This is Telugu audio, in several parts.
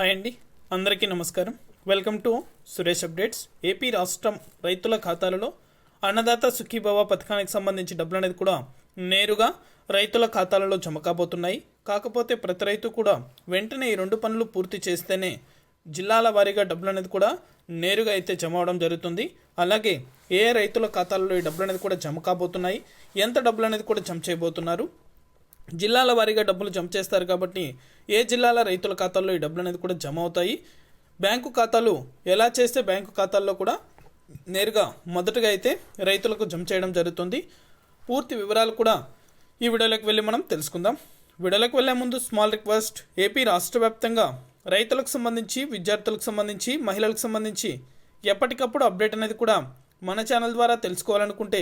హాయ్ అండి. అందరికీ నమస్కారం. Welcome to Suresh updates. AP రాష్ట్రం రైతుల ఖాతాలలో అన్నదాత సుఖీభవ పథకానికి సంబంధించి డబ్బులు అనేది కూడా నేరుగా రైతుల ఖాతాలలో జమ కాబోతున్నాయి. కాకపోతే ప్రతి రైతు కూడా వెంటనే ఈ రెండు పనులు పూర్తి చేస్తేనే జిల్లాల వారీగా డబ్బులు అనేది కూడా నేరుగా అయితే జమ అవడం జరుగుతుంది. అలాగే ఏ రైతుల ఖాతాలలో ఈ డబ్బులు అనేది కూడా జమ కాబోతున్నాయి? ఎంత డబ్బులు అనేది కూడా జమ చేయబోతున్నారు? జిల్లాల వారీగా డబ్బులు జమ చేస్తారు కాబట్టి ఏ జిల్లాల రైతుల ఖాతాల్లో ఈ డబ్బులు అనేది కూడా జమ అవుతాయి? బ్యాంకు ఖాతాలు ఎలా చేస్తే బ్యాంకు ఖాతాల్లో కూడా నేరుగా మొదటగా అయితే రైతులకు జమ చేయడం జరుగుతుంది? పూర్తి వివరాలు కూడా ఈ వీడియోలోకి వెళ్ళి మనం తెలుసుకుందాం. వీడియోలోకి వెళ్ళే ముందు స్మాల్ రిక్వెస్ట్ ఏపీ రాష్ట్ర వ్యాప్తంగా రైతులకు సంబంధించి విద్యార్థులకు సంబంధించి మహిళలకు సంబంధించి ఎప్పటికప్పుడు అప్డేట్ అనేది కూడా మన ఛానల్ ద్వారా తెలుసుకోవాలనుకుంటే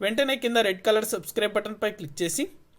వెంటనే కింద రెడ్ కలర్ సబ్స్క్రైబ్ బటన్పై క్లిక్ చేసి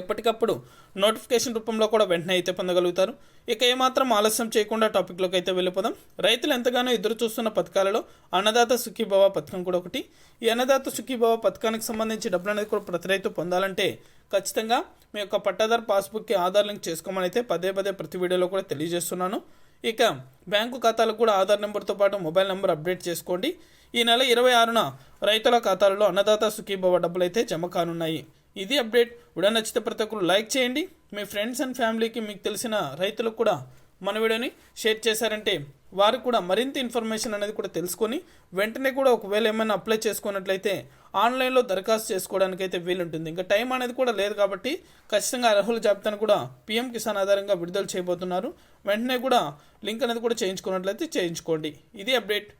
ఎప్పటికప్పుడు నోటిఫికేషన్ రూపంలో కూడా వెంటనే అయితే పొందగలుగుతారు. ఇక ఏమాత్రం ఆలస్యం చేయకుండా టాపిక్లోకి అయితే వెళ్ళిపోదాం. రైతులు ఎంతగానో ఎదురు చూస్తున్న పథకాలలో అన్నదాత సుఖీభావ పథకం కూడా ఒకటి. ఈ అన్నదాత సుఖీభావ పథకానికి సంబంధించి డబ్బులు అనేది కూడా ప్రతి రైతు పొందాలంటే ఖచ్చితంగా మీ యొక్క పట్టాదారు పాస్బుక్కి ఆధార్ లింక్ చేసుకోమని అయితే పదే పదే ప్రతి వీడియోలో కూడా తెలియజేస్తున్నాను. ఇక బ్యాంకు ఖాతాలకు కూడా ఆధార్ నెంబర్తో పాటు మొబైల్ నెంబర్ అప్డేట్ చేసుకోండి. ఈ నెల ఇరవై ఆరున రైతుల ఖాతాలలో అన్నదాత సుఖీభవ డబ్బులు అయితే జమ కానున్నాయి. ఇది అప్డేట్. వీడియో నచ్చితే ప్రతి ఒక్కరు లైక్ చేయండి. మీ ఫ్రెండ్స్ అండ్ ఫ్యామిలీకి మీకు తెలిసిన రైతులకు కూడా మన వీడియోని షేర్ చేశారంటే వారు కూడా మరింత ఇన్ఫర్మేషన్ అనేది కూడా తెలుసుకొని వెంటనే కూడా ఒకవేళ ఏమైనా అప్లై చేసుకున్నట్లయితే ఆన్లైన్లో దరఖాస్తు చేసుకోవడానికి అయితే వీలుంటుంది. ఇంకా టైం అనేది కూడా లేదు కాబట్టి ఖచ్చితంగా అర్హుల జాబితాను కూడా పీఎం కిసాన్ ఆధారంగా విడుదల చేయబోతున్నారు. వెంటనే కూడా లింక్ అనేది కూడా చేయించుకున్నట్లయితే చేయించుకోండి. ఇది అప్డేట్.